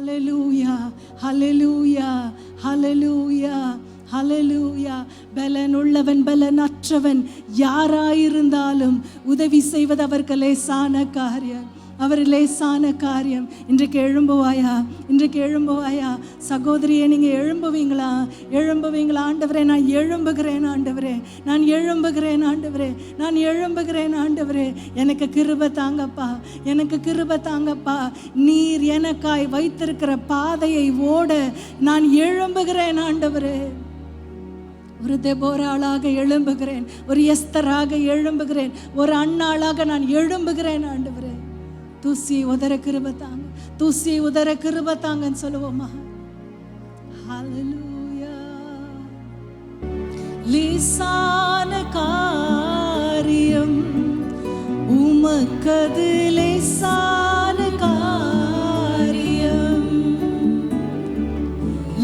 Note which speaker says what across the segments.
Speaker 1: ஹalleluya ஹalleluya ஹalleluya ஹalleluya பலன் உள்ளவன் பலனற்றவன் யாராயிருந்தாலும் உதவி செய்வது அவருக்கு லேசான காரியம் அவர் லேசான காரியம். இன்றைக்கு எழும்புவாயா இன்றைக்கு எழும்புவாயா சகோதரியே நீங்கள் எழும்புவீங்களா? எழும்புவீங்களா ஆண்டவரே? நான் எழும்புகிறேன் ஆண்டவரே. நான் எழும்புகிறேன் ஆண்டவரே. நான் எழும்புகிறேன் ஆண்டவரே. எனக்கு கிருப தாங்கப்பா. எனக்கு கிருப தாங்கப்பா. நீர் எனக்காய் வைத்திருக்கிற பாதையை ஓட நான் எழும்புகிறேன் ஆண்டவரே. ஒரு தெபோராளாக எழும்புகிறேன். ஒரு எஸ்தராக எழும்புகிறேன். ஒரு அண்ணாளாக நான் எழும்புகிறேன் ஆண்டவரே. தூசி உதர கிருப தாங்க. தூசி உதர கிருப தாங்கன்னு சொல்லுவோமா ஹalleluya லேசான காரியம் உமக்கது லேசான காரியம்.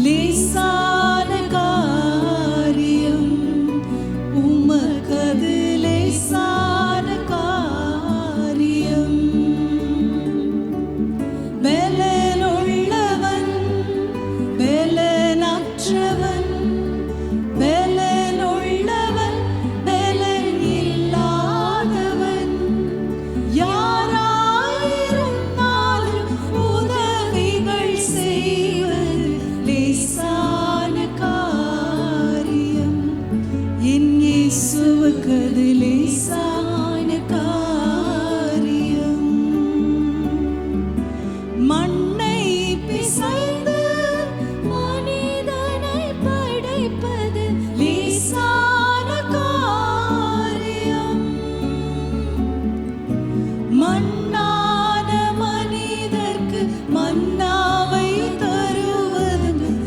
Speaker 1: லேசான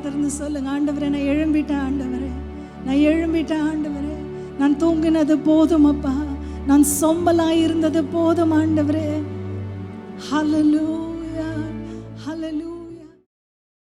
Speaker 1: திறந்து சொல்லுங்க. ஆண்டவரே நான் எழும்பிட்டேன் ஆண்டவரே. நான் எழும்பிட்டேன் ஆண்டவரே. நான் தூங்கினது போதும் அப்பா. நான் சொம்பலாய் இருந்தது போதும் ஆண்டவரே. ஹலலூயா ஹலலூ